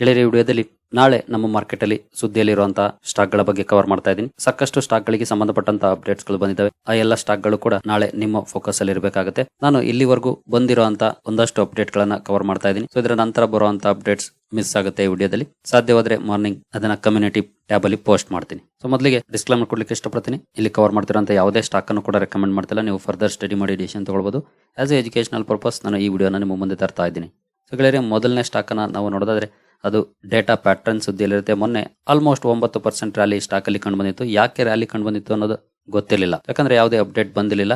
ಗೆಳೆಯರಿ ವಿಡಿಯೋದಲ್ಲಿ ನಾಳೆ ನಮ್ಮ ಮಾರ್ಕೆಟ್ ಅಲ್ಲಿ ಸುದ್ದಿಯಲ್ಲಿರುವಂತಹ ಸ್ಟಾಕ್ಗಳ ಬಗ್ಗೆ ಕವರ್ ಮಾಡ್ತಾ ಇದ್ದೀನಿ. ಸಾಕಷ್ಟು ಸ್ಟಾಕ್ ಗಳಿಗೆ ಸಂಬಂಧಪಟ್ಟಂತಹ ಅಪ್ಡೇಟ್ಸ್ಗಳು ಬಂದಿದ್ದಾವೆ. ಆ ಎಲ್ಲ ಸ್ಟಾಕ್ಗಳು ಕೂಡ ನಾಳೆ ನಿಮ್ಮ ಫೋಕಸ್ ಅಲ್ಲಿ ಇರಬೇಕಾಗುತ್ತೆ. ನಾನು ಇಲ್ಲಿವರೆಗೂ ಬಂದಿರುವಂತಹ ಒಂದಷ್ಟು ಅಪ್ಡೇಟ್ ಗಳನ್ನ ಕವರ್ ಮಾಡ್ತಾ ಇದ್ದೀನಿ. ಸೊ ಇದರ ನಂತರ ಬರುವಂತಹ ಅಪ್ಡೇಟ್ಸ್ ಮಿಸ್ ಆಗುತ್ತೆ ಈ ವಿಡಿಯೋದಲ್ಲಿ. ಸಾಧ್ಯವಾದ್ರೆ ಮಾರ್ನಿಂಗ್ ಅದನ್ನ ಕಮ್ಯುನಿಟಿ ಟ್ಯಾಬ್ ಅಲ್ಲಿ ಪೋಸ್ಟ್ ಮಾಡ್ತೀನಿ. ಸೊ ಮೊದಲಿಗೆ ಡಿಸ್ಕ್ಲೈಮರ್ ಕೊಡ್ಲಿಕ್ಕೆ ಇಷ್ಟಪಡ್ತೀನಿ. ಇಲ್ಲಿ ಕವರ್ ಮಾಡ್ತಿರೋಂಥ ಯಾವುದೇ ಸ್ಟಾಕ್ ಅನ್ನು ಕೂಡ ರೆಕಮೆಂಡ್ ಮಾಡ್ತಿಲ್ಲ. ನೀವು ಫರ್ದರ್ ಸ್ಟಡಿ ಮಾಡಿ ಡಿಸಿಷನ್ ತಗೊಳ್ಬಹುದು ಆಸ್ ಎ ಎಜುಕೇಶನಲ್ ಪರ್ಪಸ್ ನಾನು ಈ ವಿಡಿಯೋನ ನಿಮ್ಮ ಮುಂದೆ ತರ್ತಾ ಇದ್ದೀನಿ. ಸೊ ಗೆಳೆಯರೆ, ಮೊದಲನೇ ಸ್ಟಾಕ್ ಅನ್ನ ನಾವು ನೋಡೋದಾದ್ರೆ ಅದು ಡೇಟಾ ಪ್ಯಾಟ್ರನ್ ಸುದ್ದಿಯಲ್ಲಿರುತ್ತೆ. ಮೊನ್ನೆ ಆಲ್ಮೋಸ್ಟ್ ಒಂಬತ್ತು ಪರ್ಸೆಂಟ್ ರ್ಯಾಲಿ ಸ್ಟಾಕ್ ಅಲ್ಲಿ ಕಂಡು ಬಂದಿತ್ತು. ಯಾಕೆ ರ್ಯಾಲಿ ಕಂಡು ಬಂದಿತ್ತು ಅನ್ನೋದು ಗೊತ್ತಿರಲಿಲ್ಲ. ಯಾಕಂದ್ರೆ ಯಾವುದೇ ಅಪ್ಡೇಟ್ ಬಂದಿರಲಿಲ್ಲ.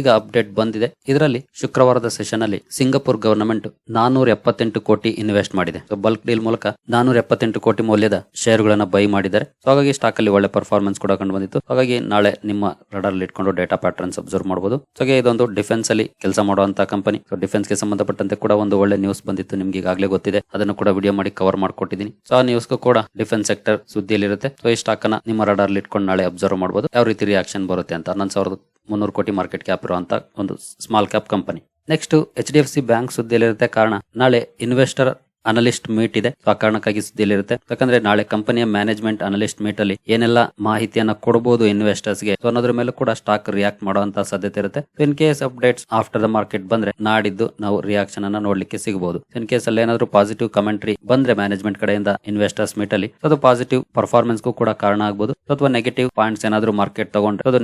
ಈಗ ಅಪ್ಡೇಟ್ ಬಂದಿದೆ. ಇದರಲ್ಲಿ ಶುಕ್ರವಾರದ ಸೆಷನ್ ಅಲ್ಲಿ ಸಿಂಗಪುರ್ ಗವರ್ನಮೆಂಟ್ ನಾನೂರ ಎಪ್ಪತ್ತೆಂಟು ಕೋಟಿ ಇನ್ವೆಸ್ಟ್ ಮಾಡಿದೆ. ಬಲ್ಕ್ ಡೀಲ್ ಮೂಲಕ ನಾನೂರ ಎಪ್ಪತ್ತೆಂಟು ಕೋಟಿ ಮೌಲ್ಯದ ಶೇರುಗಳನ್ನ ಬೈ ಮಾಡಿದ್ದಾರೆ. ಹಾಗಾಗಿ ಸ್ಟಾಕ್ ಅಲ್ಲಿ ಒಳ್ಳೆ ಪರ್ಫಾರ್ಮೆನ್ಸ್ ಕೂಡ ಕಂಡು ಬಂದಿತ್ತು. ಹಾಗಾಗಿ ನಾಳೆ ನಿಮ್ಮ ರಡರ್ ಇಟ್ಕೊಂಡು ಡೇಟಾ ಪ್ಯಾಟರ್ನ್ಸ್ ಅಬ್ಸರ್ವ್ ಮಾಡಬಹುದು ಹಾಗೆ ಇದೊಂದು ಡಿಫೆನ್ಸ್ ಅಲ್ಲಿ ಕೆಲಸ ಮಾಡುವಂತಹ ಕಂಪನಿ ಸೊ ಡಿಫೆನ್ಸ್ಗೆ ಸಂಬಂಧಪಟ್ಟಂತೆ ಕೂಡ ಒಂದು ಒಳ್ಳೆ ನ್ಯೂಸ್ ಬಂದಿತ್ತು. ನಿಮ್ಗೆ ಈಗಾಗಲೇ ಗೊತ್ತಿದೆ. ಅದನ್ನು ಕೂಡ ವಿಡಿಯೋ ಮಾಡಿ ಕವರ್ ಮಾಡ್ಕೊಟ್ಟಿದ್ದೀನಿ. ಸೊ ಆ ನ್ಯೂಸ್ ಕೂಡ ಡಿಫೆನ್ಸ್ ಸೆಕ್ಟರ್ ಸುದ್ದಿಯಲ್ಲಿರುತ್ತೆ. ಸೊ ಈ ಸ್ಟಾಕ್ ಅನ್ನ ನಿಮ್ಮ ರಡರ್ ಇಟ್ಕೊಂಡು ನಾಳೆ ಅಬ್ಸರ್ವ್ ಮಾಡಬಹುದು ಯಾವ ರೀತಿ ರಿಯಾಕ್ಷನ್ ಬರುತ್ತೆ ಅಂತ. ಹನ್ನೊಂದು ಸಾವಿರದ ಮುನ್ನೂರು ಕೋಟಿ ಮಾರ್ಕೆಟ್ ಕ್ಯಾಪ್ ಇರುವಂತ ಒಂದು small cap company next H D F C bank ಸುದ್ದಿಯಲ್ಲಿರುತ್ತೆ. ಕಾರಣ, ನಾಳೆ ಇನ್ವೆಸ್ಟರ್ ಅನಲಿಸ್ಟ್ ಮೀಟ್ ಇದೆ. ಆ ಕಾರಣಕ್ಕಾಗಿ ಸುದ್ದಿಯಲ್ಲಿರುತ್ತೆ. ಯಾಕಂದ್ರೆ ನಾಳೆ ಕಂಪನಿಯ ಮ್ಯಾನೇಜ್ಮೆಂಟ್ ಅನಲಿಸ್ಟ್ ಮೀಟ್ ಅಲ್ಲಿ ಏನೆಲ್ಲ ಮಾಹಿತಿಯನ್ನ ಕೊಡಬಹುದು ಇನ್ವೆಸ್ಟರ್ಸ್ಗೆ ಸೊ ಅನ್ನೋದ್ರ ಮೇಲೆ ಕೂಡ ಸ್ಟಾಕ್ ರಿಯಾಕ್ಟ್ ಮಾಡುವಂತ ಸಾಧ್ಯತೆ ಇರುತ್ತೆ. In case updates after the market ಬಂದ್ರೆ ನಾಡಿದ್ದು ನಾವು ರಿಯಾಕ್ಷನ್ ಅನ್ನ ನೋಡ್ಲಿಕ್ಕೆ ಸಿಗಬಹುದು ಇನ್ ಕೇಸ್ ಅಲ್ಲಿ ಏನಾದ್ರು ಪಾಸಿಟಿವ್ ಕಮೆಂಟ್ರಿ ಬಂದ್ರೆ ಮ್ಯಾನೇಜ್ಮೆಂಟ್ ಕಡೆಯಿಂದ ಇನ್ವೆಸ್ಟರ್ಸ್ ಮೀಟ್ ಅಲ್ಲಿ ಅದು ಪಾಸಿಟಿವ್ ಪರ್ಫಾರ್ಮೆನ್ಸ್ ಕೂಡ ಕಾರಣ ಆಗಬಹುದು ಅಥವಾ ನೆಗೆಟಿವ್ ಪಾಯಿಂಟ್ಸ್ ಏನಾದ್ರು ಮಾರ್ಕೆಟ್ ತಗೊಂಡ್ರೆ ಅದು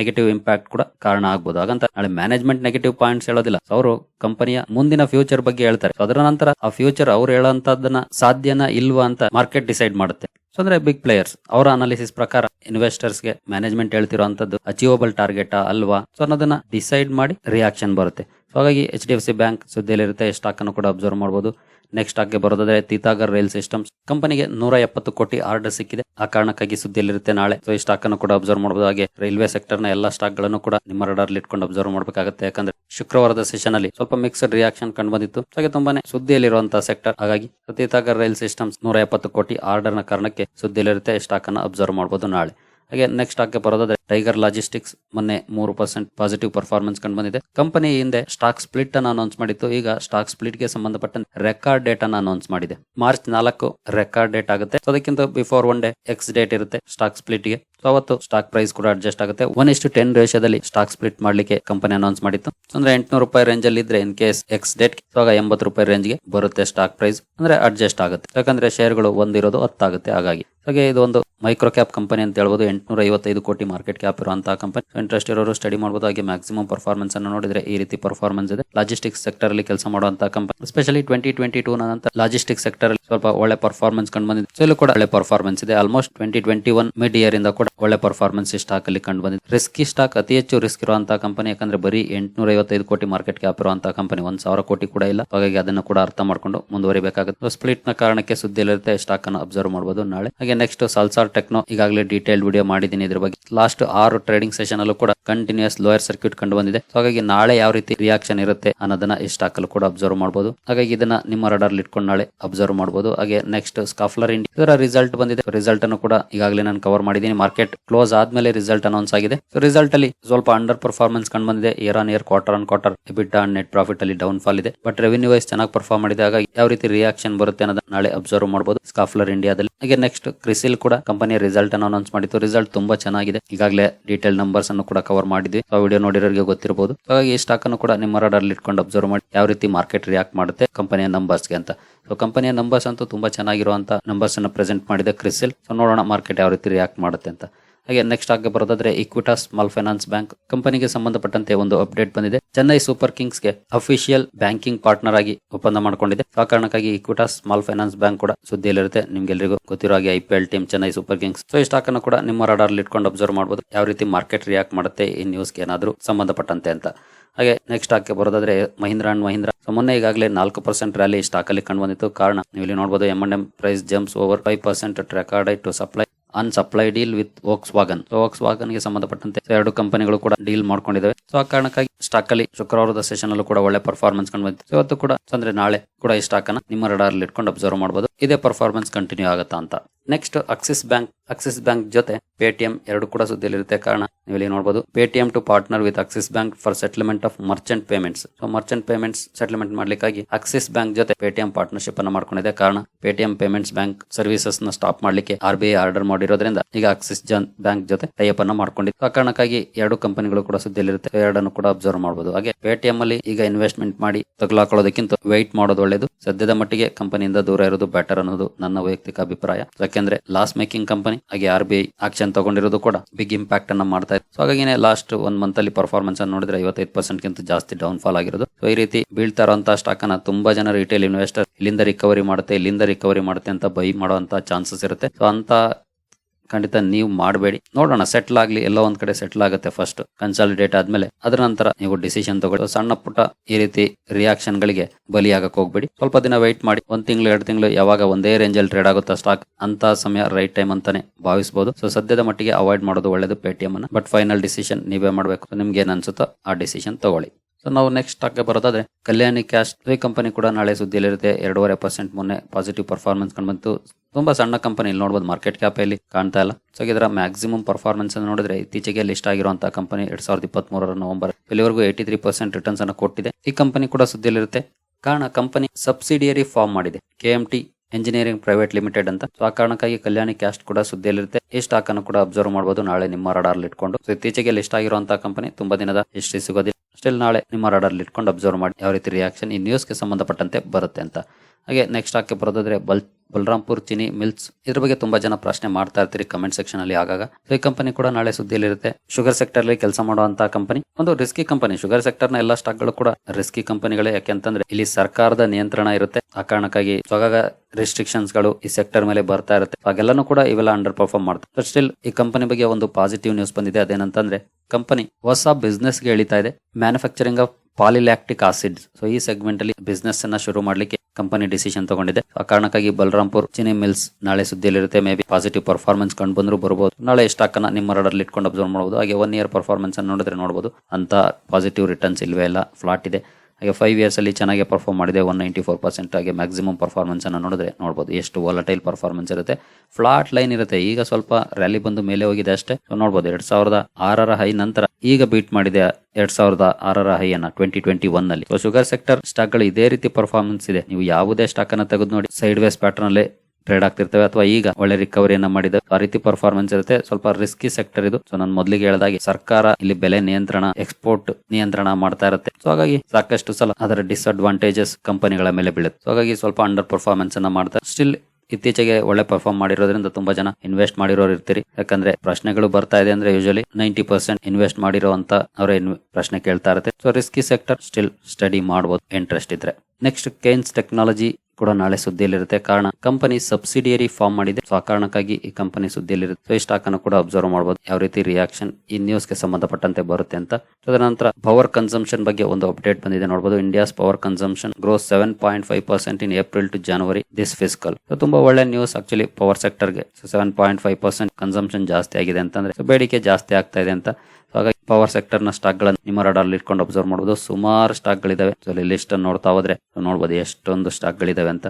ನೆಗೆಟಿವ್ ಇಂಪ್ಯಾಕ್ಟ್ ಕೂಡ ಕಾರಣ ಆಗಬಹುದು ಹಾಗಂತ ನಾಳೆ ಮ್ಯಾನೇಜ್ಮೆಂಟ್ ನೆಗೆಟಿವ್ ಪಾಯಿಂಟ್ಸ್ ಹೇಳೋದಿಲ್ಲ. ಅವರು ಕಂಪನಿಯ ಮುಂದಿನ ಫ್ಯೂಚರ್ ಬಗ್ಗೆ ಹೇಳ್ತಾರೆ. ಅದರ ನಂತರ ಆ ಫ್ಯೂಚರ್ ಅವ್ರು ಹೇಳುವಂತದ್ದನ್ನ ಸಾಧ್ಯನಾ ಇಲ್ವಾ ಅಂತ ಮಾರ್ಕೆಟ್ ಡಿಸೈಡ್ ಮಾಡುತ್ತೆ. ಸೊ ಅಂದ್ರೆ ಬಿಗ್ ಪ್ಲೇಯರ್ಸ್ ಅವರ ಅನಾಲಿಸಿಸ್ ಪ್ರಕಾರ ಇನ್ವೆಸ್ಟರ್ಸ್ಗೆ ಮ್ಯಾನೇಜ್ಮೆಂಟ್ ಹೇಳ್ತಿರುವಂತದ್ದು ಅಚೀವಬಲ್ ಟಾರ್ಗೆಟ್ ಅಲ್ವಾ? ಸೊ ಅನ್ನೋದನ್ನ ಡಿಸೈಡ್ ಮಾಡಿ ರಿಯಾಕ್ಷನ್ ಬರುತ್ತೆ. ಸೊ ಹಾಗಾಗಿ H D F C bank ಸುದ್ದಿಯಲ್ಲಿರುತ್ತೆ stock ಅನ್ನು ಕೂಡ ಅಬ್ಸರ್ವ್ ಮಾಡಬಹುದು ನೆಕ್ಸ್ಟ್ ಆಗಿ ಬರೋದಾದ್ರೆ ತೀತಾಗರ್ ರೈಲ್ ಸಿಸ್ಟಮ್ಸ್ ಕಂಪನಿಗೆ ನೂರ ಎಪ್ಪತ್ತು ಕೋಟಿ ಆರ್ಡರ್ ಸಿಕ್ಕಿದೆ. ಆ ಕಾರಣಕ್ಕಾಗಿ ಸುದ್ದಿಯಲ್ಲಿರುತ್ತೆ ನಾಳೆ. ಸೊ ಈ ಸ್ಟಾಕ್ ಅನ್ನು ಕೂಡ ಅಬ್ಸರ್ವ್ ಮಾಡಬಹುದು ಹಾಗೆ ರೈಲ್ವೆ ಸೆಕ್ಟರ್ನ ಎಲ್ಲಾ ಸ್ಟಾಕ್ಗಳನ್ನು ಕೂಡ ನಿಮ್ಮ ರಡಾರ್ ಇಟ್ಕೊಂಡು ಅಬ್ಸರ್ವ್ ಮಾಡಬೇಕಾಗುತ್ತೆ. ಯಾಕಂದ್ರೆ ಶುಕ್ರವಾರದ ಸೆಷನ್ ಅಲ್ಲಿ ಸ್ವಲ್ಪ ಮಿಕ್ಸ್ಡ್ ರಿಯಾಕ್ಷನ್ ಕಂಡು ಬಂದಿತ್ತು. ಹಾಗೆ ತುಂಬಾನೇ ಸುದ್ದಿಯಲ್ಲಿರುವಂತಹ ಸೆಕ್ಟರ್ ಹಾಗಾಗಿ ತೀತಾಗರ್ ರೈಲ್ ಸಿಸ್ಟಮ್ಸ್ ನೂರ ಎಪ್ಪತ್ತು ಕೋಟಿ ಆರ್ಡರ್ನ ಕಾರಣಕ್ಕೆ ಸುದ್ದಿಯಲ್ಲಿರುತ್ತೆ. ಸ್ಟಾಕ್ ಅನ್ನು ಅಬ್ಸರ್ವ್ ಮಾಡಬಹುದು ನಾಳೆ. ಹಾಗೆ ನೆಕ್ಸ್ಟ್ ಆಗಿ ಬರೋದಾದ್ರೆ ಟೈಗರ್ ಲಾಜಿಸ್ಟಿಕ್ಸ್ ಮೊನ್ನೆ ಮೂರು ಪರ್ಸೆಂಟ್ ಪಾಸಿಟಿವ್ ಪರ್ಫಾರ್ಮೆನ್ಸ್ ಕಂಡು ಬಂದಿದೆ. ಕಂಪನಿ ಹಿಂದೆ ಸ್ಟಾಕ್ ಸ್ಪ್ಲಿಟ್ ಅನ್ನು ಅನೌನ್ಸ್ ಮಾಡಿತ್ತು. ಈಗ ಸ್ಟಾಕ್ ಸ್ಪ್ಲಿಟ್ಗೆ ಸಂಬಂಧಪಟ್ಟ ರೆಕಾರ್ಡ್ ಡೇಟ್ ಅನ್ನು ಅನೌನ್ಸ್ ಮಾಡಿದೆ. ಮಾರ್ಚ್ ನಾಲ್ಕು ರೆಕಾರ್ಡ್ ಡೇಟ್ ಆಗುತ್ತೆ. ಅದಕ್ಕಿಂತ before one day ex date ಇರುತ್ತೆ ಸ್ಟಾಕ್ ಸ್ಪ್ಲಿಟ್ಗೆ. ಸೊ ಅವತ್ತು ಸ್ಟಾಕ್ ಪ್ರೈಸ್ ಕೂಡ ಅಡ್ಜಸ್ಟ್ ಆಗುತ್ತೆ. ಒನ್ ಇಷ್ಟು ಟೆನ್ ರೇಷದಲ್ಲಿ ಸ್ಟಾಕ್ ಸ್ಪ್ಲಿಟ್ ಮಾಡ್ಲಿಕ್ಕೆ ಕಂಪನಿ ಅನೌನ್ಸ್ ಮಾಡಿತ್ತು. ಅಂದ್ರೆ ಎಂಟ್ನೂರು ರೂಪಾಯಿ ರೇಂಜ್ ಅಲ್ಲಿ ಇದ್ರೆ ಇನ್ ಕೇಸ್ ಎಕ್ಸ್ ಡೇಟ್ ಇವಾಗ ಎಂಬತ್ತು ರೂಪಾಯಿ ರೇಂಜ್ಗೆ ಬರುತ್ತೆ ಸ್ಟಾಕ್ ಪ್ರೈಸ್ ಅಂದ್ರೆ ಅಡ್ಜಸ್ಟ್ ಆಗುತ್ತೆ. ಯಾಕಂದ್ರೆ ಶೇರ್ಗಳು ಒಂದಿರೋದು, ಹತ್ತಾಗುತ್ತೆ. ಹಾಗಾಗಿ ಹಾಗೆ ಇದು ಒಂದು ಮೈಕ್ರೋ ಕ್ಯಾಪ್ ಕಂಪನಿ ಅಂತ ಹೇಳ್ಬೋದು. ಎಂಟುನೂರ ಐವತ್ತೈದು ಕೋಟಿ ಮಾರ್ಕೆಟ್ ಕ್ಯಾಪ್ ಇರುವಂತಹ ಕಂಪನಿ ಇಂಟ್ರೆಸ್ಟ್ ಇರೋರು ಸ್ಟಡಿ ಮಾಡಬಹುದು ಹಾಗೆ ಮ್ಯಾಕ್ಸಿಮಮ್ ಪರ್ಫಾರ್ಮೆನ್ಸ್ ಅನ್ನು ನೋಡಿದ್ರೆ ಈ ರೀತಿ ಪರ್ಫಾರ್ಮೆನ್ಸ್ ಇದೆ. ಲಾಜಿಸ್ಟಿಕ್ಸ್ ಸೆಕ್ಟರ್ ಅಲ್ಲಿ ಕೆಲಸ ಮಾಡುವಂತಹ company especially twenty twenty two ನಂತರ ಲಾಜಿಸ್ಟಿಕ್ಸ್ ಸೆಕ್ಟರ್ ಅಲ್ಲಿ ಸ್ವಲ್ಪ ಒಳ್ಳೆ ಪರ್ಫಾರ್ಮೆನ್ಸ್ ಕಂಡು ಬಂದಿದೆ. ಸೊ ಇಲ್ಲೂ ಕೂಡ ಒಳ್ಳೆ ಪರ್ಫಾರ್ಮೆನ್ಸ್ ಇದೆ. Almost twenty twenty one mid year ಇಂದ ಕೂಡ ಒಳ್ಳೆ ಪರ್ಫಾರ್ಮೆನ್ಸ್ ಸ್ಟಾಕ್ ಅಲ್ಲಿ ಕಂಡು ಬಂದಿದೆ. ರಿಸ್ಕಿ ಸ್ಟಾಕ್ ಅತಿ ಹೆಚ್ಚು ರಿಸ್ಕ್ ಇರುವಂತಹ ಕಂಪನಿ ಯಾಕಂದ್ರೆ ಬರೀ ಎಂಟುನೂರ ಐವತ್ತೈದು ಕೋಟಿ ಮಾರ್ಕೆಟ್ ಕ್ಯಾಪ್ ಇರುವಂತಹ ಕಂಪನಿ ಒಂದ್ ಸಾವಿರ ಕೋಟಿ ಕೂಡ ಇಲ್ಲ. ಹಾಗಾಗಿ ಅದನ್ನು ಕೂಡ ಅರ್ಥ ಮಾಡ್ಕೊಂಡು ಮುಂದುವರಿಬೇಕಾಗುತ್ತೆ. ಸ್ಪ್ಲಿಟ್ನ ಕಾರಣಕ್ಕೆ ಸುದ್ದಿಯಲ್ಲಿರುತ್ತೆ. ಸ್ಟಾಕ್ ಅನ್ನು ಅಬ್ಸರ್ವ್ ಮಾಡಬಹುದು ನಾಳೆ. ಹಾಗೆ ನೆಕ್ಸ್ಟ್ ಸಲ್ಸಾರ್ ಟೆಕ್ನೋ ಈಗಾಗಲೇ ಡೀಟೇಲ್ ವಿಡಿಯೋ ಮಾಡಿದ್ದೀನಿ. ಇದ್ರ ಬಗ್ಗೆ ಲಾಸ್ಟ್ ಆರು ಟ್ರೇಡಿಂಗ್ ಸೆಷನ್ ಅಲ್ಲೂ ಕೂಡ ಕಂಟಿನ್ಯೂಸ್ ಲೋಯರ್ ಸರ್ಕ್ಯೂಟ್ ಕಂಡು ಬಂದಿದೆ. ಹಾಗಾಗಿ ನಾಳೆ ಯಾವ ರೀತಿ ರಿಯಾಕ್ಷನ್ ಇರುತ್ತೆ ಅನ್ನೋದನ್ನ ಈ ಸ್ಟಾಕ್ ಅಲ್ಲೂ ಕೂಡ ಅಬ್ಸರ್ವ್ ಮಾಡಬಹುದು ಹಾಗಾಗಿ ಇದನ್ನ ನಿಮ್ಮ ರಡರ್ ಇಟ್ಕೊಂಡು ನಾಳೆ ಅಬ್ಸರ್ವ್ ಮಾಡಬಹುದು ಹಾಗೆ ನೆಕ್ಸ್ಟ್ ಸ್ಕಾಫ್ಲರ್ ಇಂಡಿ ಇದರ ರಿಸಲ್ಟ್ ಬಂದಿದೆ. ರಿಸಲ್ಟ್ ಅನ್ನು ಕೂಡ ಈಗಾಗಲೇ ನಾನು ಕವರ್ ಮಾಡಿದ್ದೀನಿ. ಮಾರ್ಕೆಟ್ ಕ್ಲೋಸ್ ಆದ್ಮೇಲೆ ರಿಸಲ್ಟ್ ಅನೌನ್ಸ್ ಆಗಿದೆ. ರಿಸಲ್ಟ್ ಅಲ್ಲಿ ಸ್ವಲ್ಪ ಅಂಡರ್ ಪರ್ಫಾರ್ಮೆನ್ಸ್ ಕಂಡು ಬಂದಿದೆ. Year on year quarter on quarter and net profit ಅಲ್ಲಿ ಡೌನ್ ಫಾಲ್ ಇದೆ. ಬಟ್ ರೆವಿನ್ಯೂ ವೈಸ್ ಚೆನ್ನಾಗಿ ಪರ್ಫಾರ್ಮ್ ಮಾಡಿದೆ. ಹಾಗಾಗಿ ಯಾವ ರೀತಿ ರಿಯಾಕ್ಷನ್ ಬರುತ್ತೆ ಅನ್ನೋದನ್ನ ನಾಳೆ ಅಬ್ಸರ್ವ್ ಮಾಡಬಹುದು ಸ್ಕಾಫ್ಲರ್ ಇಂಡಿಯಾದಲ್ಲಿ ಹಾಗೆ ನೆಕ್ಸ್ಟ್ ಕ್ರಿಸಿಲ್ ಕೂಡ ಕಂಪನಿಯ ರಿಸಲ್ಟ್ ಅನ್ನು ಅನೌನ್ಸ್ ಮಾಡಿತ್ತು. ರಿಸಲ್ಟ್ ತುಂಬಾ ಚೆನ್ನಾಗಿದೆ. ಈಗಾಗಲೇ ಡೀಟೇಲ್ ನಂಬರ್ಸ್ ಅನ್ನು ಕೂಡ ಕವರ್ ಮಾಡಿದ್ವಿ. ಆ ವಿಡಿಯೋ ನೋಡಿರೋರಿಗೆ ಗೊತ್ತಿರಬಹುದು ಹಾಗಾಗಿ ಈ ಸ್ಟಾಕ್ ಅನ್ನು ಕೂಡ ನಿಮ್ಮ ರಾಡಲ್ಲಿ ಇಟ್ಕೊಂಡು ಅಬ್ಸರ್ವ್ ಮಾಡಿ ಯಾವ ರೀತಿ ಮಾರ್ಕೆಟ್ ರಿಯಾಕ್ಟ್ ಮಾಡುತ್ತೆ ಕಂಪನಿಯ ನಂಬರ್ಸ್ಗೆ ಅಂತ. ಸೊ ಕಂಪನಿಯ ನಂಬರ್ಸ್ ಅಂತೂ ತುಂಬಾ ಚೆನ್ನಾಗಿರುವಂತ ನಂಬರ್ಸ್ ಅನ್ನು ಪ್ರೆಸೆಂಟ್ ಮಾಡಿದೆ ಕ್ರಿಸಿಲ್ ಸೊ ನೋಡೋಣ ಮಾರ್ಕೆಟ್ ಯಾವ ರೀತಿ ರಿಯಾಕ್ಟ್ ಮಾಡುತ್ತೆ ಅಂತ. ಹಾಗೆ ನೆಕ್ಸ್ಟ್ ಆಗಿ ಬರೋದಾದ್ರೆ ಇಕ್ವಿಟಾ ಸ್ಮಾಲ್ ಫೈನಾನ್ಸ್ ಬ್ಯಾಂಕ್ ಕಂಪನಿಗೆ ಸಂಬಂಧಪಟ್ಟಂತೆ ಒಂದು ಅಪ್ಡೇಟ್ ಬಂದಿದೆ. ಚೆನ್ನೈ ಸೂಪರ್ ಕಿಂಗ್ಸ್ಗೆ ಅಫಿಷಿಯಲ್ ಬ್ಯಾಂಕಿಂಗ್ ಪಾರ್ಟ್ನರ್ ಆಗಿ ಒಪ್ಪಂದ ಮಾಡಿಕೊಂಡಿದೆ. ಆ ಕಾರಣಕ್ಕಾಗಿ ಇಕ್ವಿಟಾ ಸ್ಮಾಲ್ ಫೈನಾನ್ಸ್ ಬ್ಯಾಂಕ್ ಕೂಡ ಸುದ್ದಿಯಲ್ಲಿರುತ್ತೆ. ನಿಮ್ಗೆಲ್ಲರಿಗೂ ಗೊತ್ತಿರೋ ಹಾಗೆ I P L team Chennai super kings so ಈ ಸ್ಟಾಕ್ ಅನ್ನು ಕೂಡ ನಿಮ್ಮ ರಡಾರ್ ಇಟ್ಕೊಂಡು ಅಬ್ಸರ್ವ್ ಮಾಡಬಹುದು ಯಾವ ರೀತಿ ಮಾರ್ಕೆಟ್ ರಿಯಾಕ್ಟ್ ಮಾಡುತ್ತೆ, ಈ ನ್ಯೂಸ್ಗೆ ಏನಾದರೂ ಸಂಬಂಧಪಟ್ಟಂತೆ ಅಂತ. ಹಾಗೆ ನೆಕ್ಸ್ಟ್ ಆಗಿ ಬರೋದಾದ್ರೆ ಮಹೀಂದ್ರ ಅಂಡ್ ಮಹೀಂದ್ರ ಸೊ ಮೊನ್ನೆ ಈಗಾಗಲೇ ನಾಲ್ಕು ಪರ್ಸೆಂಟ್ ರ್ಯಾಲಿ ಸ್ಟಾಕ್ ಅಲ್ಲಿ ಕಂಡು ಬಂದಿತ್ತು. ಕಾರಣ ನೀವು ಇಲ್ಲಿ ನೋಡಬಹುದು M and M price jumps over five percent track record to supply un supply deal with Volkswagen Volks ವಾಗನ್ಗೆ ಸಂಬಂಧಪಟ್ಟಂತೆ ಎರಡು ಕಂಪನಿಗಳು ಕೂಡ ಡೀಲ್ ಮಾಡ್ಕೊಂಡಿದ್ದಾವೆ. ಸೊ ಆ ಕಾರಣಕ್ಕಾಗಿ ಸ್ಟಾಕ್ ಅಲ್ಲಿ ಶುಕ್ರವಾರದ ಸೆಷನ್ ಅಲ್ಲೂ ಕೂಡ ಒಳ್ಳೆ ಪರ್ಫಾರ್ಮೆನ್ಸ್ ಕಂಡು ಬಂದಿತ್ತು. ಇವತ್ತು ಕೂಡ, ಅಂದ್ರೆ ನಾಳೆ ಕೂಡ ಈ ಸ್ಟಾಕ್ ಅನ್ನ ನಿಮ್ಮ ರಡಾರ್ ಇಟ್ಕೊಂಡು ಅಬ್ಸರ್ವ್ ಮಾಡಬಹುದು ಇದೇ ಪರ್ಫಾರ್ಮೆನ್ಸ್ ಕಂಟಿನ್ಯೂ ಆಗುತ್ತಾ ಅಂತ. Next Axis bank Axis bank ಜೊತೆ ಪೇಟಿಎಂ ಎರಡು ಕೂಡ ಸುದ್ದಿಯಲ್ಲಿರುತ್ತೆ. ಕಾರಣ ನೀವು ಇಲ್ಲಿ ನೋಡಬಹುದು Paytm to partner with Axis bank for settlement of merchant payments so merchant payments settlement ಮಾಡ್ಲಿಕ್ಕಾಗಿ Axis bank ಜೊತೆ ಪೇಟಿಎಂ ಪಾರ್ಟ್ನರ್ಶಿಪ್ ಅನ್ನು ಮಾಡ್ಕೊಂಡಿದೆ. ಕಾರಣ ಪೇಟಿಎಂ ಪೇಮೆಂಟ್ಸ್ ಬ್ಯಾಂಕ್ ಸರ್ವಿಸಸ್ನ ಸ್ಟಾಪ್ ಮಾಡ್ಲಿಕ್ಕೆ ಆರ್ ಬಿ ಐ ಆರ್ಡರ್ ಮಾಡಿರೋದ್ರಿಂದ ಈಗ ಆಕ್ಸಿಸ್ ಜನ್ ಬ್ಯಾಂಕ್ ಜೊತೆ ಟೈಅಪ್ ಅನ್ನು ಮಾಡ್ಕೊಂಡಿದ್ದು ಆ ಕಾರಣಕ್ಕಾಗಿ ಎರಡು ಕಂಪನಿಗಳು ಕೂಡ ಸುದ್ದಿಯಲ್ಲಿರುತ್ತೆ. ಎರಡನ್ನು ಕೂಡ ಅಬ್ಸರ್ವ್ ಮಾಡಬಹುದು ಹಾಗೆ ಪೇಟಿಎಂ ಅಲ್ಲಿ ಈಗ ಇನ್ವೆಸ್ಟ್ಮೆಂಟ್ ಮಾಡಿ ತಗಲಾಕೊಳ್ಳೋದಕ್ಕಿಂತ ವೈಟ್ ಮಾಡೋದು ಒಳ್ಳೇದು. ಸದ್ಯದ ಮಟ್ಟಿಗೆ ಕಂಪನಿಯಿಂದ ದೂರ ಇರೋದು ಬೆಟರ್ ಅನ್ನೋದು ನನ್ನ ವೈಯಕ್ತಿಕ ಅಭಿಪ್ರಾಯ. ಯಾಕೆಂದ್ರೆ ಲಾಸ್ ಮೇಕಿಂಗ್ ಕಂಪನಿ ಹಾಗೆ ಆರ್ ಬಿ ಐ ಆಕ್ಷನ್ ತಗೊಂಡಿರೋದು ಕೂಡ ಬಿಗ್ ಇಂಪ್ಯಾಕ್ಟ್ ಅನ್ನ ಮಾಡ್ತಾ ಇದೆ ಸೊ ಹಾಗಾಗಿನೇ ಲಾಸ್ಟ್ ಒಂದ್ ಮಂತ್ ಅಲ್ಲಿ ಪರ್ಫಾರ್ಮೆನ್ಸ್ ಅನ್ನು ನೋಡಿದ್ರೆ ಐವತ್ತೈದು ಪರ್ಸೆಂಟ್ ಗಿಂತ ಜಾಸ್ತಿ ಡೌನ್ ಫಾಲ್ ಆಗಿರೋದು. ಸೊ ಈ ರೀತಿ ಬೀಳ್ತಾ ಇರುವಂತಹ ಸ್ಟಾಕ್ ಅನ್ನ ತುಂಬಾ ಜನ ರಿಟೇಲ್ ಇನ್ವೆಸ್ಟರ್ ಇಲ್ಲಿಂದ ರಿಕವರಿ ಮಾಡುತ್ತೆ, ಇಲ್ಲಿಂದ ರಿಕವರಿ ಮಾಡುತ್ತೆ ಅಂತ ಬೈ ಮಾಡುವಂತ ಚಾನ್ಸಸ್ ಇರುತ್ತೆ. ಸೊ ಅಂತ ಖಂಡಿತ ನೀವು ಮಾಡಬೇಡಿ. ನೋಡೋಣ ಸೆಟ್ಲ್ ಆಗಲಿ, ಎಲ್ಲೋ ಒಂದ್ ಕಡೆ ಸೆಟ್ಲ್ ಆಗುತ್ತೆ ಫಸ್ಟ್ ಕನ್ಸಾಲಿಡೇಟ್ ಆದ್ಮೇಲೆ, ಅದರ ನಂತರ ನೀವು ಡಿಸಿಷನ್ ತಗೊಳ್ಳಿ. ಸಣ್ಣ ಪುಟ್ಟ ಈ ರೀತಿ ರಿಯಾಕ್ಷನ್ ಗಳಿಗೆ ಬಲಿಯಾಗಕ್ಕೆ ಹೋಗ್ಬೇಡಿ. ಸ್ವಲ್ಪ ದಿನ ವೈಟ್ ಮಾಡಿ, ಒಂದ್ ತಿಂಗಳು, ಎರಡು ತಿಂಗಳು, ಯಾವಾಗ ಒಂದೇ ರೇಂಜ್ ಅಲ್ಲಿ ಟ್ರೇಡ್ ಆಗುತ್ತಾ ಸ್ಟಾಕ್ ಅಂತ ಸಮಯ ರೈಟ್ ಟೈಮ್ ಅಂತಾನೆ ಭಾವಿಸಬಹುದು ಸೊ ಸದ್ಯದ ಮಟ್ಟಿಗೆ ಅವಾಯ್ಡ್ ಮಾಡೋದು ಒಳ್ಳೇದು ಪೇಟಿಎಂ ಅನ್ನ. ಬಟ್ ಫೈನಲ್ ಡಿಸಿಷನ್ ನೀವೇ ಮಾಡಬೇಕು. ನಿಮ್ಗೆ ಏನ್ ಅನ್ಸುತ್ತೋ ಆ ಡಿಸಿಷನ್ ತಗೊಳ್ಳಿ. ಸೊ ನಾವು ನೆಕ್ಸ್ಟ್ ಸ್ಟಾಕ್ಗೆ ಬರೋದಾದ್ರೆ, ಕಲ್ಯಾಣಿ ಕ್ಯಾಶ್ ಈ ಕಂಪನಿ ಕೂಡ ನಾಳೆ ಸುದ್ದಿಯಲ್ಲಿರುತ್ತೆ. ಎರಡೂವರೆ ಪರ್ಸೆಂಟ್ ಮೊನ್ನೆ ಪಾಸಿಟಿವ್ ಪರ್ಫಾರ್ಮೆನ್ಸ್ ಕಂಡು ತುಂಬಾ ಸಣ್ಣ ಕಂಪನಿ ಇಲ್ಲಿ ನೋಡಬಹುದು ಮಾರ್ಕೆಟ್ ಕ್ಯಾಪ್ ಅಲ್ಲಿ ಕಾಣ್ತಾ ಇಲ್ಲ. ಸೊ ಇದರ ಮ್ಯಾಕ್ಸಿಮಮ್ ಪರ್ಫಾರ್ಮೆನ್ಸ್ ಅನ್ನು ನೋಡಿದ್ರೆ ಇತ್ತೀಚೆಗೆ ಲಿಸ್ಟ್ ಆಗಿರುವಂತಹ ಕಂಪನಿ ಎರಡ್ ಸಾವಿರದ ಇಪ್ಪತ್ತ್ ಮೂರರ ನವೆಂಬರ್ ಇಲ್ಲಿವರೆಗೂ ಏಯ್ಟಿ ತ್ರೀ ಪರ್ಸೆಂಟ್ ರಿಟರ್ನ್ಸ್ ಅನ್ನು ಕೊಟ್ಟಿದೆ. ಈ ಕಂಪನಿ ಕೂಡ ಸುದ್ದಿಯಲ್ಲಿರುತ್ತೆ. ಕಾರಣ ಕಂಪನಿ ಸಬ್ಸಿಡಿಯರಿ ಫಾರ್ಮ್ ಮಾಡಿದೆ. K M T engineering private limited ಅಂತ. ಸೊ ಆ ಕಾರಣಕ್ಕಾಗಿ ಕಲ್ಯಾಣಿ ಕ್ಯಾಸ್ಟ್ ಕೂಡ ಸುದ್ದಿಯಲ್ಲಿರುತ್ತೆ. ಈ ಸ್ಟಾಕ್ ಅನ್ನು ಕೂಡ ಅಬ್ಸರ್ವ್ ಮಾಡಬಹುದು ನಾಳೆ ನಿಮ್ಮ ರಡಾರ್ ಇಟ್ಕೊಂಡು. ಸೊ ಇತ್ತೀಚೆಗೆ ಲಿಸ್ಟ್ ಆಗಿರುವಂತಹ ಕಂಪನಿ ತುಂಬಾ ದಿನದ ಹಿಸ್ಟ್ರಿ ಸಿಗೋದಿಲ್ಲ. ಸ್ಟಿಲ್ ನಾಳೆ ನಿಮ್ಮ ರಡಾರ್ ಇಟ್ಕೊಂಡು ಅಬ್ಸರ್ವ್ ಮಾಡಿ. ಯಾವ ರೀತಿ ರಿಯಾಕ್ಷನ್ ಈ ನ್ಯೂಸ್ಗೆ ಸಂಬಂಧಪಟ್ಟಂತೆ ಬರುತ್ತೆ ಅಂತ. ಹಾಗೆ ನೆಕ್ಸ್ಟ್ ಸ್ಟಾಕ್ಗೆ ಬರೋದಾದ್ರೆ ಬಲ್ ಬಲರಾಂಪುರ್, ಚಿನಿ, ಮಿಲ್ಸ್ ಇದ್ರ ಬಗ್ಗೆ ತುಂಬಾ ಜನ ಪ್ರಶ್ನೆ ಮಾಡ್ತಾ ಇರ್ತೀರಿ ಕಮೆಂಟ್ ಸೆಕ್ಷನ್ ಅಲ್ಲಿ ಆಗಾಗ. ಸೊ ಈ ಕಂಪನಿ ಕೂಡ ನಾಳೆ ಸುದ್ದಿಯಲ್ಲಿರುತ್ತೆ. ಶುಗರ್ ಸೆಕ್ಟರ್ ಅಲ್ಲಿ ಕೆಲಸ ಮಾಡುವಂತಹ ಕಂಪನಿ ಒಂದು ರಿಸ್ಕಿ ಕಂಪನಿ ಶುಗರ್ ಸೆಕ್ಟರ್ನ ಎಲ್ಲಾ ಸ್ಟಾಕ್ಗಳು ಕೂಡ ರಿಸ್ಕಿ ಕಂಪನಿಗಳೇ ಯಾಕೆಂತಂದ್ರೆ ಇಲ್ಲಿ ಸರ್ಕಾರದ ನಿಯಂತ್ರಣ ಇರುತ್ತೆ. ಆ ಕಾರಣಕ್ಕಾಗಿ ಆಗಾಗ ರಿಸ್ಟ್ರಿಕ್ಷನ್ಸ್ಗಳು ಈ ಸೆಕ್ಟರ್ ಮೇಲೆ ಬರ್ತಾ ಇರುತ್ತೆ. ಹಾಗೆಲ್ಲಾನು ಕೂಡ ಇವೆಲ್ಲ ಅಂಡರ್ ಪರ್ಫಾರ್ಮ್ ಮಾಡ್ತಾರೆ ಸ್ಟಿಲ್ ಈ ಕಂಪನಿ ಬಗ್ಗೆ ಒಂದು ಪಾಸಿಟಿವ್ ನ್ಯೂಸ್ ಬಂದಿದೆ. ಅದೇನಂತಂದ್ರೆ ಕಂಪನಿ ಹೊಸ ಬಿಸ್ನೆಸ್ಗೆ ಇಳಿತಾ ಇದೆ. Manufacturing of polylactic acid. So ಈ ಸೆಗ್ಮೆಂಟ್ ಅಲ್ಲಿ ಬಿಸ್ನೆಸ್ ಅನ್ನ ಶುರು ಮಾಡ್ಲಿಕ್ಕೆ ಕಂಪನಿ ಡಿಸಿಷನ್ ತಗೊಂಡಿದೆ. ಆ ಕಾರಣಕ್ಕಾಗಿ ಬಲರಾಮ್ಪುರ್ ಚಿನಿ ಮಿಲ್ಸ್ ನಾಳೆ ಸುದ್ದಿಯಲ್ಲಿರುತ್ತೆ. ಮೇ ಬಿ ಪಾಸಿಟಿವ್ ಪರ್ಫಾರ್ಮೆನ್ಸ್ ಕಂಡು ಬಂದ್ರು ಬರಬಹುದು ನಾಳೆ ಸ್ಟಾಕ್ ಅನ್ನ ನಿಮ್ಮ ರಡಲ್ಲಿ ಇಟ್ಕೊಂಡು ಅಬ್ಸರ್ವ್ ಮಾಡಬಹುದು ಹಾಗೆ ಒನ್ ಇಯರ್ ಪರ್ಫಾರ್ಮೆನ್ಸ್ ಅನ್ನು ನೋಡಿದ್ರೆ ನೋಡಬಹುದು ಅಂತ ಪಾಸಿಟಿವ್ ರಿಟರ್ನ್ಸ್ ಇಲ್ವೇ ಇಲ್ಲ. ಫ್ಲಾಟ್ ಇದೆ. ಹಾಗೆ ಫೈವ್ ಇಯರ್ಸ್ ಅಲ್ಲಿ ಚೆನ್ನಾಗಿ ಪರ್ಫಾರ್ಮ್ ಮಾಡಿದೆ ಒನ್ ನೈಂಟಿ ಫೋರ್ ಪರ್ಸೆಂಟ್ ಹಾಗೆ ಮ್ಯಾಕ್ಸಿಮಮ್ ಪರ್ಫಾರ್ಮೆನ್ಸ್ ಅನ್ನು ನೋಡಿದ್ರೆ ನೋಡಬಹುದು ಎಷ್ಟು ವಾಲಟೈಲ್ ಪರ್ಫಾರ್ಮೆನ್ಸ್ ಇರುತ್ತೆ. ಫ್ಲಾಟ್ ಲೈನ್ ಇರುತ್ತೆ. ಈಗ ಸ್ವಲ್ಪ ರ್ಯಾಲಿ ಬಂದು ಮೇಲೆ ಹೋಗಿದೆ ಅಷ್ಟೇ. ನೋಡ್ಬೋದು ನೋಡಬಹುದು ಎರಡ್ ಸಾವಿರದ ಆರರ ಹೈ ನಂತರ ಈಗ ಬೀಟ್ ಮಾಡಿದೆ ಎರಡ್ ಸಾವಿರದ ಆರರ ಹೈ ಅನ್ನ ಟ್ವೆಂಟಿ ಟ್ವೆಂಟಿ ಒನ್ನಲ್ಲಿ ಶುಗರ್ ಸೆಕ್ಟರ್ ಸ್ಟಾಕ್ಗಳು ಇದೇ ರೀತಿ ಪರ್ಫಾರ್ಮೆನ್ಸ್ ಇದೆ. ನೀವು ಯಾವುದೇ ಸ್ಟಾಕ್ ಅನ್ನ ತೆಗೆದು ನೋಡಿ ಸೈಡ್ ವೇಸ್ ಪ್ಯಾಟರ್ನ್ ಅಲ್ಲೇ ಟ್ರೇಡ್ ಆಗ್ತಿರ್ತವೆ ಅಥವಾ ಈಗ ಒಳ್ಳೆ ರಿಕವರಿಯನ್ನ ಮಾಡಿದ ಆ ರೀತಿ ಪರ್ಫಾರ್ಮೆನ್ಸ್ ಇರುತ್ತೆ. ಸ್ವಲ್ಪ ರಿಸ್ಕಿ ಸೆಕ್ಟರ್ ಇದು. ಸೊ ನಾನು ಮೊದಲಿಗೆ ಹೇಳಿದಾಗೆ ಸರ್ಕಾರ ಇಲ್ಲಿ ಬೆಲೆ ನಿಯಂತ್ರಣ ಎಕ್ಸ್ಪೋರ್ಟ್ ನಿಯಂತ್ರಣ ಮಾಡ್ತಾ ಇರುತ್ತೆ. ಸೊ ಹಾಗಾಗಿ ಸಾಕಷ್ಟು ಸಲ ಅದರ ಡಿಸ್ಅಡ್ವಾಂಟೇಜಸ್ ಕಂಪನಿಗಳ ಮೇಲೆ ಬೀಳುತ್ತೆ. ಸೊ ಹಾಗಾಗಿ ಸ್ವಲ್ಪ ಅಂಡರ್ ಪರ್ಫಾರ್ಮೆನ್ಸ್ ಅನ್ನ ಮಾಡ್ತಾರೆ ಸ್ಟಿಲ್ ಇತ್ತೀಚೆಗೆ ಒಳ್ಳೆ ಪರ್ಫಾರ್ಮ್ ಮಾಡಿರೋದ್ರಿಂದ ತುಂಬಾ ಜನ ಇನ್ವೆಸ್ಟ್ ಮಾಡಿರೋರು ಇರ್ತೀರಿ. ಯಾಕಂದ್ರೆ ಪ್ರಶ್ನೆಗಳು ಬರ್ತಾ ಇದೆ ಅಂದ್ರೆ ಯೂಶಲಿ ನೈಂಟಿ ಪರ್ಸೆಂಟ್ ಇನ್ವೆಸ್ಟ್ ಮಾಡಿರೋಂತ ಅವರೇ ಪ್ರಶ್ನೆ ಕೇಳ್ತಾ ಇರುತ್ತೆ. So risky sector still study ಮಾಡಬಹುದು ಇಂಟ್ರೆಸ್ಟ್ ಇದ್ರೆ. ನೆಕ್ಸ್ಟ್ ಕೇನ್ಸ್ ಟೆಕ್ನಾಲಜಿ ಕೂಡ ನಾಳೆ ಸುದ್ದಿಯಲ್ಲಿರುತ್ತೆ. ಕಾರಣ ಕಂಪನಿ ಸಬ್ಸಿಡಿಯರಿ ಫಾರ್ಮ್ ಮಾಡಿದೆ. ಸೊ ಆ ಕಾರಣಕ್ಕಾಗಿ ಈ ಕಂಪನಿ ಸುದ್ದಿಯಲ್ಲಿರುತ್ತೆ. ಸೊ ಸ್ಟಾಕ್ ಅನ್ನು ಕೂಡ ಅಬ್ಸರ್ವ್ ಮಾಡಬಹುದು ಯಾವ ರೀತಿ ರಿಯಾಕ್ಷನ್ ಈ ನ್ಯೂಸ್ಗೆ ಸಂಬಂಧಪಟ್ಟಂತೆ ಬರುತ್ತೆ ಅಂತ. ಅದರ ನಂತರ ಪವರ್ ಕನ್ಸಂಪ್ಷನ್ ಬಗ್ಗೆ ಒಂದು ಅಪ್ಡೇಟ್ ಬಂದಿದೆ. ನೋಡಬಹುದು India's power consumption grows seven point five percent in April to January this fiscal ತುಂಬಾ ಒಳ್ಳೆ news actually power ಸೆಕ್ಟರ್ಗೆ. Seven point five percent consumption ಜಾಸ್ತಿ ಆಗಿದೆ ಅಂತಂದ್ರೆ. ಬೇಡಿಕೆ ಜಾಸ್ತಿ ಆಗ್ತಾ ಇದೆ ಅಂತ ಪವರ್ ಸೆಕ್ಟರ್ನ ಸ್ಟಾಕ್ ಗಳನ್ನ ನಿಮ್ಮ ರಡಾರ್ ಇಟ್ಕೊಂಡು ಅಬ್ಸರ್ವ್ ಮಾಡಬಹುದು ಸುಮಾರು ಸ್ಟಾಕ್ ಗಳಿದಾವೆ ಸೊ ಇಲ್ಲಿ ಲಿಸ್ಟ್ ಅನ್ನು ನೋಡ್ತಾ ಹೋದ್ರೆ ನೋಡಬಹುದು ಎಷ್ಟೊಂದು ಸ್ಟಾಕ್ ಗಳಿದಾವೆ ಅಂತ.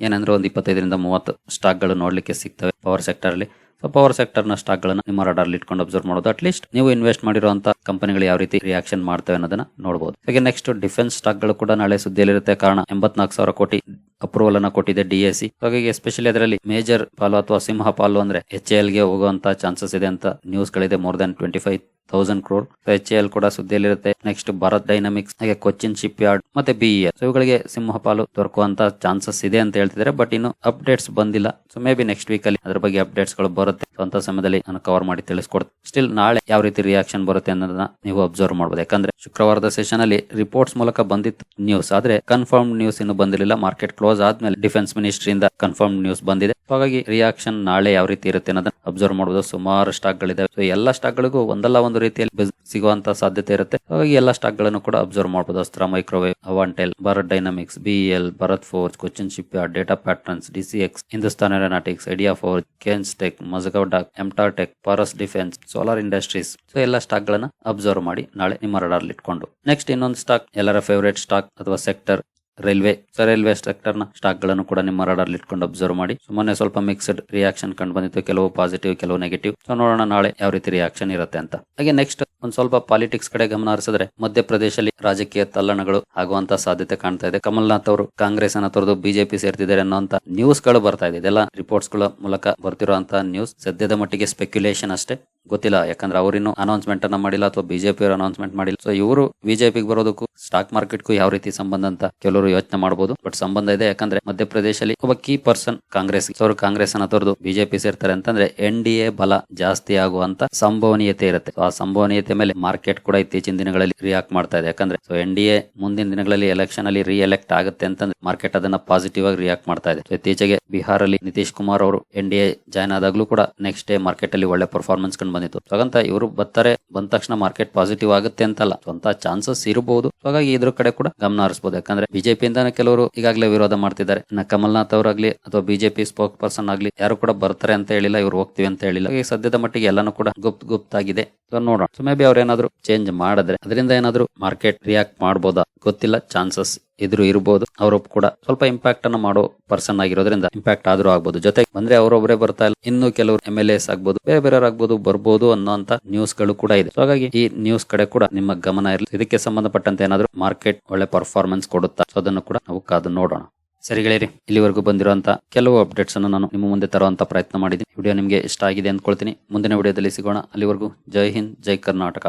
ಏನಂದ್ರೆ ಒಂದು ಇಪ್ಪತ್ತೈದರಿಂದ ಮೂವತ್ತು ಸ್ಟಾಕ್ಗಳು ನೋಡ್ಲಿಕ್ಕೆ ಸಿಗ್ತವೆ ಪವರ್ ಸೆಕ್ಟರ್ ಅಲ್ಲಿ ಸೊ ಪವರ್ ಸೆಕ್ಟರ್ನ ಸ್ಟಾಕ್ ಗಳನ್ನ ನಿಮ್ಮ ರಡಾರ್ ಇಟ್ಕೊಂಡು ಅಬ್ಸರ್ವ್ ಮಾಡೋದು. ಅಟ್ ಲೀಸ್ಟ್ ನೀವು ಇನ್ವೆಸ್ಟ್ ಮಾಡಿರುವಂತ ಕಂಪನಿಗಳು ಯಾವ ರೀತಿ ರಿಯಾಕ್ಷನ್ ಮಾಡ್ತವೆ ಅನ್ನೋದನ್ನ ನೋಡಬಹುದು ಹಾಗೆ ನೆಕ್ಸ್ಟ್ ಡಿಫೆನ್ಸ್ ಸ್ಟಾಕ್ಗಳು ಕೂಡ ನಾಳೆ ಸುದ್ದಿಯಲ್ಲಿರುತ್ತೆ. ಕಾರಣ ಎಂಬತ್ನಾಲ್ಕು ಸಾವಿರ ಕೋಟಿ ಅಪ್ರೂವಲ್ ಅನ್ನ ಕೊಟ್ಟಿದೆ ಡಿಎಸಿ ಹಾಗಾಗಿ ಎಸ್ಪೆಷಲಿ ಅದರಲ್ಲಿ ಮೇಜರ್ ಪಾಲು ಅಥವಾ ಸಿಂಹ ಪಾಲು ಅಂದ್ರೆ ಎಚ್ ಎಲ್ಗೆ ಹೋಗುವಂತ ಚಾನ್ಸಸ್ ಇದೆ ಅಂತ ನ್ಯೂಸ್ ಗಳಿದೆ. More than twenty five thousand crore H L ಕೂಡ ಸುದ್ದಿಯಲ್ಲಿರುತ್ತೆ. ನೆಕ್ಸ್ಟ್ ಭಾರತ್ ಡೈನಾಮಿಕ್ಸ್ ಹಾಗೆ ಕೊಚ್ಚಿನ್ ಶಿಪ್ ಯಾರ್ಡ್ ಮತ್ತೆ ಬಿಇಎಲ್ ಸೊ ಇವುಗಳಿಗೆ ಸಿಂಹ ಪಾಲು ದೊರಕುವಂತ ಚಾನ್ಸಸ್ ಇದೆ ಅಂತ ಹೇಳ್ತಿದ್ದಾರೆ. ಬಟ್ ಇನ್ನು ಅಪ್ಡೇಟ್ಸ್ ಬಂದಿಲ್ಲ. So maybe next week ಅಲ್ಲಿ ಅದ್ರ ಬಗ್ಗೆ ಅಪ್ಡೇಟ್ಸ್ಗಳು ಬರುತ್ತೆ So ಅಂತ ಸಮಯದಲ್ಲಿ ನಾನು ಕವರ್ ಮಾಡಿ ತಿಳಿಸ್ಕೊಡ್ತೀನಿ. ಸ್ಟಿಲ್ ನಾಳೆ ಯಾವ ರೀತಿ ರಿಯಾಕ್ಷನ್ ಬರುತ್ತೆ ಅನ್ನೋದನ್ನ ನೀವು ಅಬ್ಸರ್ವ್ ಮಾಡಬಹುದು ಯಾಕಂದ್ರೆ ಶುಕ್ರವಾರದ ಸೆಷನ್ ಅಲ್ಲಿ ರಿಪೋರ್ಟ್ಸ್ ಮೂಲಕ ಬಂದಿತ್ತು ನ್ಯೂಸ್ ಆದ್ರೆ ಕನ್ಫರ್ಮ್ ನ್ಯೂಸ್ ಇನ್ನು ಬಂದಿರಲಿಲ್ಲ. ಮಾರ್ಕೆಟ್ ಕ್ಲೋಸ್ ಆದ್ಮೇಲೆ ಡಿಫೆನ್ಸ್ ಮಿನಿಸ್ಟ್ರಿಯಿಂದ ಕನ್ಫರ್ಮ್ ನ್ಯೂಸ್ ಬಂದಿದೆ. ಹಾಗಾಗಿ ರಿಯಾಕ್ಷನ್ ನಾಳೆ ಯಾವ ರೀತಿ ಇರುತ್ತೆ ಅನ್ನೋದನ್ನ ಅಬ್ಸರ್ವ್ ಮಾಡಬಹುದು ಸುಮಾರು ಸ್ಟಾಕ್ ಗಳಿದಾವೆ. ಸೊ ಎಲ್ಲಾ ಸ್ಟಾಕ್ ಗಳಿಗೂ ಒಂದಲ್ಲ ಒಂದು ರೀತಿಯಲ್ಲಿ ಸಿಗುವಂತ ಸಾಧ್ಯತೆ ಇರುತ್ತೆ. ಹಾಗಾಗಿ ಎಲ್ಲಾ ಸ್ಟಾಕ್ಗಳನ್ನು ಕೂಡ ಅಬ್ಸರ್ವ್ ಮಾಡಬಹುದು Astra microwave Avantel Bharat dynamics BEL Bharat forge Cochin ship data patterns DCX Hindustan aeronautics idea forge Kaynes tech ಮಜಗೌಡಾ MTAR tech ಫಾರೆಸ್ಟ್ ಡಿಫೆನ್ಸ್ ಸೋಲಾರ್ ಇಂಡಸ್ಟ್ರೀಸ್ ಸೊ ಎಲ್ಲ ಸ್ಟಾಕ್ ಗಳನ್ನ ಅಬ್ಸರ್ವ್ ಮಾಡಿ ನಾಳೆ ನಿಮ್ಮ ರಡಾರ್ ಇಟ್ಕೊಂಡು. ನೆಕ್ಸ್ಟ್ ಇನ್ನೊಂದು ಸ್ಟಾಕ್ ಎಲ್ಲರ ಫೇವರೇಟ್ ಸ್ಟಾಕ್ ಅಥವಾ ಸೆಕ್ಟರ್ ರೈಲ್ವೆ ರೈಲ್ವೆ ಸೆಕ್ಟರ್ನ ಸ್ಟಾಕ್ಗಳನ್ನು ಕೂಡ ನಿಮ್ಮ ರಡಾರ್ ಇಟ್ಕೊಂಡು ಅಬ್ಸರ್ವ್ ಮಾಡಿ. ಸುಮ್ಮನೆ ಸ್ವಲ್ಪ ಮಿಕ್ಸ್ಡ್ ರಿಯಾಕ್ಷನ್ ಕಂಡು ಬಂದಿತ್ತು, ಕೆಲವು ಪಾಸಿಟಿವ್ ಕೆಲವು ನೆಗೆಟಿವ್ ಸೊ ನೋಡೋಣ ನಾಳೆ ಯಾವ ರೀತಿ ರಿಯಾಕ್ಷನ್ ಇರುತ್ತೆ ಅಂತ. ಹಾಗೆ ನೆಕ್ಸ್ಟ್ ಒಂದ್ ಸ್ವಲ್ಪ ಪಾಲಿಟಿಕ್ಸ್ ಕಡೆ ಗಮನ ಹರಿಸಿದ್ರೆ, ಮಧ್ಯಪ್ರದೇಶದಲ್ಲಿ ರಾಜಕೀಯ ತಲ್ಲಣಗಳು ಆಗುವಂತ ಸಾಧ್ಯತೆ ಕಾಣ್ತಾ ಇದೆ. ಕಮಲ್ನಾಥ್ ಅವರು ಕಾಂಗ್ರೆಸ್ ಅನ್ನ ತೊರೆದು ಬಿಜೆಪಿ ಸೇರ್ತಿದ್ದಾರೆ ಅನ್ನೋಂತ ನ್ಯೂಸ್ಗಳು ಬರ್ತಾ ಇದೆ. ಇದೆಲ್ಲ ರಿಪೋರ್ಟ್ಸ್ಗಳ ಮೂಲಕ ಬರ್ತಿರುವಂತಹ ನ್ಯೂಸ್ ಸದ್ಯದ ಮಟ್ಟಿಗೆ ಸ್ಪೆಕ್ಯುಲೇಷನ್ ಅಷ್ಟೇ. ಗೊತ್ತಿಲ್ಲ, ಯಾಕಂದ್ರೆ ಅವರಿನ್ನು ಅನೌನ್ಸ್ಮೆಂಟ್ ಅನ್ನ ಮಾಡಿಲ್ಲ ಅಥವಾ ಬಿಜೆಪಿ ಅವರು ಅನೌನ್ಸ್ಮೆಂಟ್ ಮಾಡಿಲ್ಲ. ಸೊ ಇವರು ಬಿಜೆಪಿಗೆ ಬರೋದಕ್ಕೂ ಸ್ಟಾಕ್ ಮಾರ್ಕೆಟ್ಗೂ ಯಾವ ರೀತಿ ಸಂಬಂಧ ಅಂತ ಕೆಲವರು ಯೋಚನೆ ಮಾಡಬಹುದು ಬಟ್ ಸಂಬಂಧ ಇದೆ, ಯಾಕಂದ್ರೆ ಮಧ್ಯಪ್ರದೇಶದಲ್ಲಿ ಒಬ್ಬ ಕೀ ಪರ್ಸನ್ ಕಾಂಗ್ರೆಸ್ ಅವರು ಕಾಂಗ್ರೆಸ್ ಅನ್ನ ತೊರೆದು ಬಿಜೆಪಿ ಸೇರ್ತಾರೆ ಅಂತಂದ್ರೆ ಎನ್ ಡಿ ಎ ಬಲ ಜಾಸ್ತಿ ಆಗುವಂತ ಸಂಭವನೀಯತೆ ಇರುತ್ತೆ. ಆ ಸಂಭವನೀಯತೆ ಮೇಲೆ ಮಾರ್ಕೆಟ್ ಕೂಡ ಇತ್ತೀಚಿನ ದಿನಗಳಲ್ಲಿ ರಿಯಾಕ್ಟ್ ಮಾಡ್ತಾ ಇದೆ. ಯಾಕಂದ್ರೆ ಸೊ ಎನ್ ಡಿ ಎ ಮುಂದಿನ ದಿನಗಳಲ್ಲಿ ಎಲೆಕ್ಷನ್ ಅಲ್ಲಿ ರಿ ಎಲೆಕ್ಟ್ ಆಗುತ್ತೆ ಅಂತಂದ್ರೆ ಮಾರ್ಕೆಟ್ ಅದನ್ನ ಪಾಸಿಟಿವ್ ಆಗಿ ರಿಯಾಕ್ಟ್ ಮಾಡ್ತಾ ಇದೆ. ಇತ್ತೀಚೆಗೆ ಬಿಹಾರಲ್ಲಿ ನಿತೀಶ್ ಕುಮಾರ್ ಅವರು ಎನ್ ಡಿ ಎ ಜಾಯ್ನ್ ಆದಾಗ್ಲೂ ಕೂಡ ನೆಕ್ಸ್ಟ್ ಡೇ ಮಾರ್ಕೆಟ್ ಅಲ್ಲಿ ಒಳ್ಳೆ ಪರ್ಫಾರ್ಮೆನ್ಸ್ ಕಂಡು ಬಂದಿತ್ತು ಹಾಗಂತ ಇವರು ಬರ್ತಾರೆ, ಬಂದ ತಕ್ಷಣ ಮಾರ್ಕೆಟ್ ಪಾಸಿಟಿವ್ ಆಗುತ್ತೆ ಅಂತಲ್ಲ. ಸ್ವಂತ ಚಾನ್ಸಸ್ ಇರಬಹುದು ಹಾಗಾಗಿ ಇದ್ರ ಕಡೆ ಕೂಡ ಗಮನ ಹರಿಸಬಹುದು ಯಾಕಂದ್ರೆ ಬಿಜೆಪಿ ಇಂದಾನೆ ಕೆಲವರು ಈಗಾಗಲೇ ವಿರೋಧ ಮಾಡ್ತಿದ್ದಾರೆ. ಇನ್ನ ಕಮಲ್ನಾಥ್ ಅವರಾಗ್ಲಿ ಅಥವಾ ಬಿಜೆಪಿ ಸ್ಪೋಕ್ ಪರ್ಸನ್ ಆಗ್ಲಿ ಯಾರು ಕೂಡ ಬರ್ತಾರೆ ಅಂತ ಹೇಳಿಲ್ಲ. ಇವ್ರು ಹೋಗ್ತೀವಿ ಅಂತ ಹೇಳಿಲ್ಲ. ಹಾಗೆ ಸದ್ಯದ ಮಟ್ಟಿಗೆ ಎಲ್ಲಾನು ಕೂಡ ಗುಪ್ತ ಗುಪ್ತ ಆಗಿದೆ ನೋಡೋಣ. ಸೊ ಮೇ ಬಿ ಅವ್ರು ಏನಾದ್ರು ಚೇಂಜ್ ಮಾಡಿದ್ರೆ, ಅದರಿಂದ ಏನಾದ್ರು ಮಾರ್ಕೆಟ್ ರಿಯಾಕ್ಟ್ ಮಾಡಬಹುದಾ ಗೊತ್ತಿಲ್ಲ. ಚಾನ್ಸಸ್ ಎದುರು ಇರಬಹುದು ಅವರು ಕೂಡ ಸ್ವಲ್ಪ ಇಂಪ್ಯಾಕ್ಟ್ ಅನ್ನ ಮಾಡೋ ಪರ್ಸನ್ ಆಗಿರೋದ್ರಿಂದ ಇಂಪ್ಯಾಕ್ಟ್ ಆದ್ರೂ ಆಗ್ಬೋದು. ಜೊತೆಗೆ ಬಂದ್ರೆ ಅವರೊಬ್ಬರೇ ಬರ್ತಾ ಇಲ್ಲ, ಇನ್ನು ಕೆಲವರು ಎಂ ಎಲ್ ಎಸ್ ಆಗ್ಬೋದು, ಬೇರೆ ಬೇರೆ ಆಗ್ಬೋದು ಬರ್ಬೋದು ಅನ್ನೋಂತ ನ್ಯೂಸ್ಗಳು ಕೂಡ ಇದೆ. ಹಾಗಾಗಿ ಈ ನ್ಯೂಸ್ ಕಡೆ ಕೂಡ ನಿಮ್ಮ ಗಮನ ಇರಲಿ. ಇದಕ್ಕೆ ಸಂಬಂಧಪಟ್ಟಂತೆ ಏನಾದ್ರು ಮಾರ್ಕೆಟ್ ಒಳ್ಳೆ ಪರ್ಫಾರ್ಮೆನ್ಸ್ ಕೊಡುತ್ತಾ ಸೊ ಅದನ್ನು ಕೂಡ ನಾವು ಕಾದು ನೋಡೋಣ. ಸರಿ ಗೆಳೆಯರಿ, ಇಲ್ಲಿವರೆಗೂ ಬಂದಿರುವಂತ ಕೆಲವು ಅಪ್ಡೇಟ್ಸ್ ಅನ್ನು ನಾನು ನಿಮ್ಮ ಮುಂದೆ ತರುವಂತ ಪ್ರಯತ್ನ ಮಾಡಿದ್ದೀನಿ. ವಿಡಿಯೋ ನಿಮಗೆ ಇಷ್ಟ ಆಗಿದೆ ಅಂದ್ಕೊಳ್ತೀನಿ. ಮುಂದಿನ ವಿಡಿಯೋದಲ್ಲಿ ಸಿಗೋಣ. ಅಲ್ಲಿವರೆಗೂ ಜೈ ಹಿಂದ್, ಜೈ ಕರ್ನಾಟಕ.